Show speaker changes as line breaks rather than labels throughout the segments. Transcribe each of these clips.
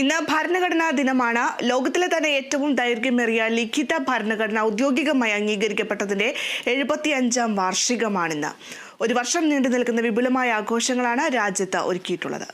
ഇന്ന് ഭരണഘടനാ ദിനമാണ്. ലോകത്തിലെ തന്നെ ഏറ്റവും ദൈർഘ്യമേറിയ ലിഖിത ഭരണഘടന ഔദ്യോഗികമായി അംഗീകരിക്കപ്പെട്ടതിന്റെ എഴുപത്തി അഞ്ചാം വാർഷികമാണിന്ന്. ഒരു വർഷം നീണ്ടു നിൽക്കുന്ന വിപുലമായ ആഘോഷങ്ങളാണ് രാജ്യത്ത് ഒരുക്കിയിട്ടുള്ളത്.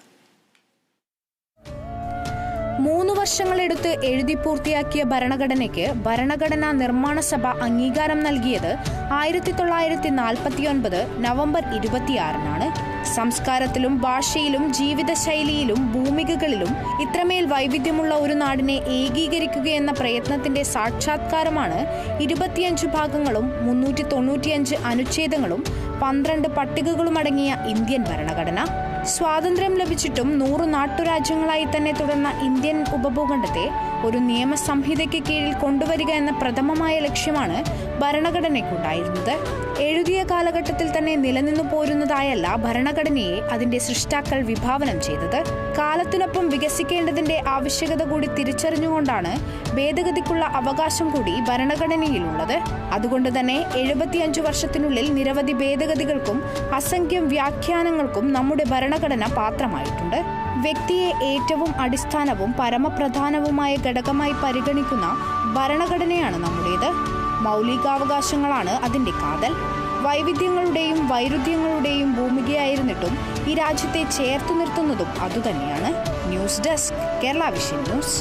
മൂന്ന് വർഷങ്ങളെടുത്ത് എഴുതി പൂർത്തിയാക്കിയ ഭരണഘടനയ്ക്ക് ഭരണഘടനാ നിർമ്മാണ സഭ അംഗീകാരം നൽകിയത് ആയിരത്തി തൊള്ളായിരത്തി നാൽപ്പത്തിയൊൻപത് നവംബർ ഇരുപത്തിയാറിനാണ്. സംസ്കാരത്തിലും ഭാഷയിലും ജീവിതശൈലിയിലും ഭൂമികകളിലും ഇത്രമേൽ വൈവിധ്യമുള്ള ഒരു നാടിനെ ഏകീകരിക്കുകയെന്ന പ്രയത്നത്തിന്റെ സാക്ഷാത്കാരമാണ് ഇരുപത്തിയഞ്ച് ഭാഗങ്ങളും മുന്നൂറ്റി തൊണ്ണൂറ്റിയഞ്ച് അനുച്ഛേദങ്ങളും പന്ത്രണ്ട് പട്ടികകളും അടങ്ങിയ ഇന്ത്യൻ ഭരണഘടന. സ്വാതന്ത്ര്യം ലഭിച്ചിട്ടും നൂറ് നാട്ടുരാജ്യങ്ങളായി തന്നെ തുടർന്ന ഇന്ത്യൻ ഉപഭൂഖണ്ഡത്തെ ഒരു നിയമസംഹിതയ്ക്ക് കീഴിൽ കൊണ്ടുവരിക എന്ന പ്രഥമമായ ലക്ഷ്യമാണ് ഭരണഘടനയ്ക്കുണ്ടായിരുന്നത്. എഴുതിയ കാലഘട്ടത്തിൽ തന്നെ നിലനിന്നു പോരുന്നതായല്ല ഭരണഘടനയെ അതിന്റെ സൃഷ്ടാക്കൾ വിഭാവനം ചെയ്തത്. കാലത്തിനൊപ്പം വികസിക്കേണ്ടതിന്റെ ആവശ്യകത കൂടി തിരിച്ചറിഞ്ഞുകൊണ്ടാണ് ഭേദഗതിക്കുള്ള അവകാശം കൂടി ഭരണഘടനയിലുള്ളത്. അതുകൊണ്ട് തന്നെ എഴുപത്തിയഞ്ചു വർഷത്തിനുള്ളിൽ നിരവധി ഭേദഗതികൾക്കും അസംഖ്യം വ്യാഖ്യാനങ്ങൾക്കും നമ്മുടെ ഭരണഘടന പാത്രമായിട്ടുണ്ട്. വ്യക്തിയെ ഏറ്റവും അടിസ്ഥാനവും പരമപ്രധാനവുമായ ഘടകമായി പരിഗണിക്കുന്ന ഭരണഘടനയാണ് നമ്മുടേത്. മൗലികാവകാശങ്ങളാണ് അതിന്റെ കാതൽ. വൈവിധ്യങ്ങളുടെയും വൈരുദ്ധ്യങ്ങളുടെയും ഭൂമികയായിരുന്നിട്ടും ഈ രാജ്യത്തെ ചേർത്ത് നിർത്തുന്നതും അതുതന്നെയാണ്. News desk Kerala vision news.